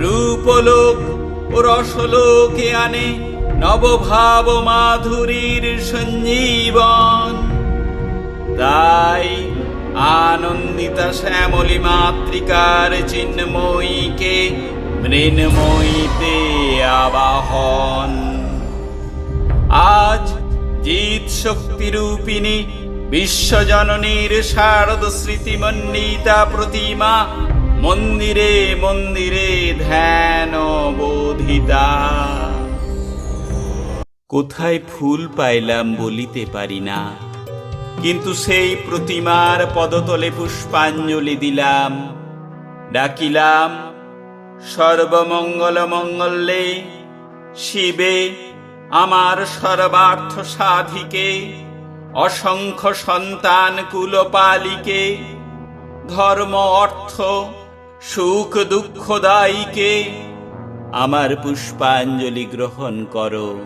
রূপলোক ও রসলোকে আনে নবভাব মাধুরীর সঞ্জীবন। তাই আনন্দিতা শ্যামলী মাতৃকার চিন্ময়ীকে মৃন্ময়ীতে আবাহন। আজ জিত শক্তিরূপিণী বিশ্বজননীর শারদ স্মৃতিমণ্ডিতা প্রতিমা মন্দিরে মন্দিরে ধ্যান বোধিতা। কোথায় ফুল পাইলাম বলিতে পারি না। কিন্তু সেই প্রতিমার পদতলে পুষ্পাঞ্জলি দিলাম। ডাকিলাম সর্বমঙ্গল মঙ্গলে শিবে আমার সর্বার্থ সাধিকে, অসংখ্য সন্তান কুলপালিকে, ধর্ম, অর্থ সুখ দুঃখদায়ীকে আমার পুষ্পাঞ্জলি গ্রহণ করো।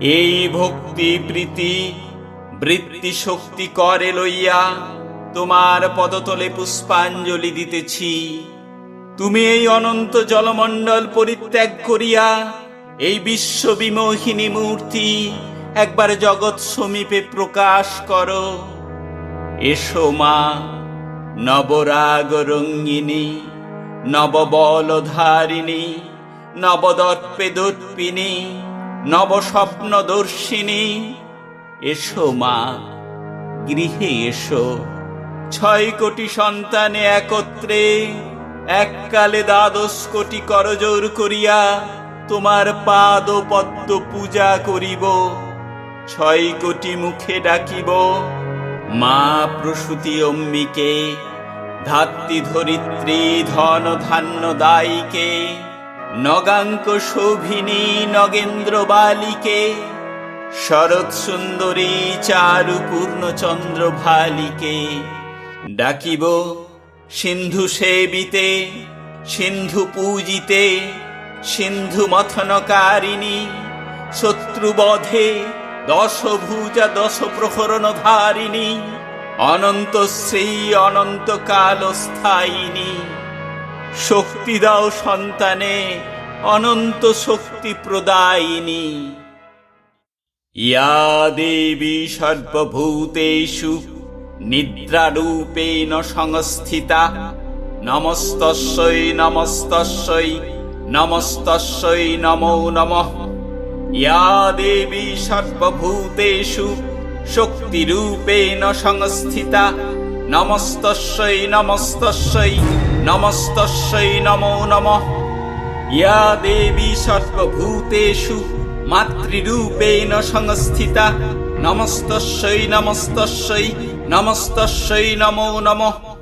এই ভক্তি প্রীতি বৃত্তি শক্তি করে লইয়া তোমার পদতলে পুষ্পাঞ্জলি দিতেছি। তুমি এই অনন্ত জলমণ্ডল পরিত্যাগ করিয়া এই বিশ্ব বিমোহিনী মূর্তি একবার জগৎ সমীপে প্রকাশ করো। এসো মা নবরাগ রঙ্গিনী নববলধারিণী নবদর্পে দর্পিনী নবস্বপ্ন দর্শিনী এসো মা, গৃহে এসো। ছয় কোটি সন্তানে একত্রে, এককালে দ্বাদশ কোটি করজোর করিয়া তোমার পাদ পদ্ম পূজা করিব। ছয় কোটি মুখে ডাকিব। মা প্রসূতি অম্বিকে ধাত্রী ধরিত্রী ধন ধান্য দায়ীকে নগাঙ্ক শোভিনী নগেন্দ্র বালিকে শরৎ সুন্দরী চারু পূর্ণচন্দ্র ভালিকে ডাকিব সিন্ধু সেবিতে সিন্ধু পূজিতে সিন্ধু মথনকারিণী শত্রুবধে দশ ভুজা দশ প্রহরণ ধারিণী অনন্ত শ্রী অনন্ত কাল স্থায়িনী শক্তি দাও সন্তানে, অনন্ত শক্তি প্রদায়িনী। ইয়া দেবী সর্বভূতেষু, নিদ্রারূপেণ সংস্থিতা নমস্তস্যৈ নমস্তস্যৈ নমস্তস্যৈ নমো নমঃ। ইয়া দেবী সর্বভূতেষু, শক্তিরূপেণ সংস্থিতা, নমস্তস্যৈ নমস্তস্যৈ নমস্তস্যৈ, নমো নমঃ। ইয়া দেবী সর্বভূতেষু, মাতৃরূপেণ সংস্থিতা, নমস্তস্যৈ নমস্তস্যৈ নমস্তস্যৈ, নমো নমঃ।